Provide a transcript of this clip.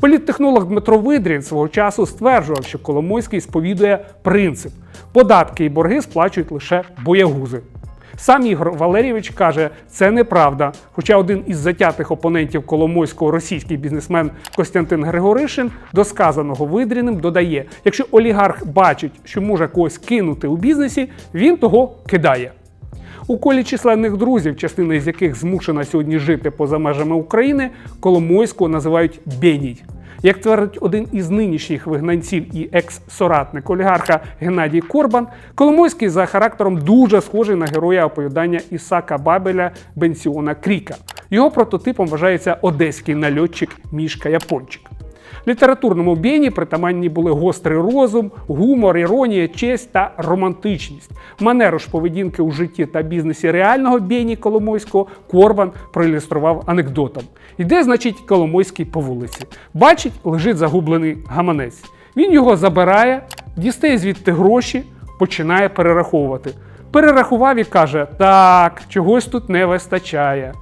Політтехнолог Дмитро Видрін свого часу стверджував, що Коломойський сповідує принцип: податки і борги сплачують лише боягузи. Сам Ігор Валерійович каже, це неправда. Хоча один із затятих опонентів Коломойського російський бізнесмен Костянтин Григоришин до сказаного Видріним додає: якщо олігарх бачить, що може когось кинути у бізнесі, він того кидає. У колі численних друзів, частина з яких змушена сьогодні жити поза межами України, Коломойського називають Беній. Як твердить один із нинішніх вигнанців і екс-соратник олігарха Геннадій Корбан, Коломойський за характером дуже схожий на героя оповідання Ісака Бабеля Бенсіона Кріка. Його прототипом вважається одеський нальотчик Мішка Япончик. Літературному бєні притаманні були гострий розум, гумор, іронія, честь та романтичність. Манеру ж поведінки у житті та бізнесі реального бєні Коломойського Корбан проілюстрував анекдотом. Йде, значить, Коломойський по вулиці. Бачить, лежить загублений гаманець. Він його забирає, дістає звідти гроші, починає перераховувати. Перерахував і каже: так, чогось тут не вистачає.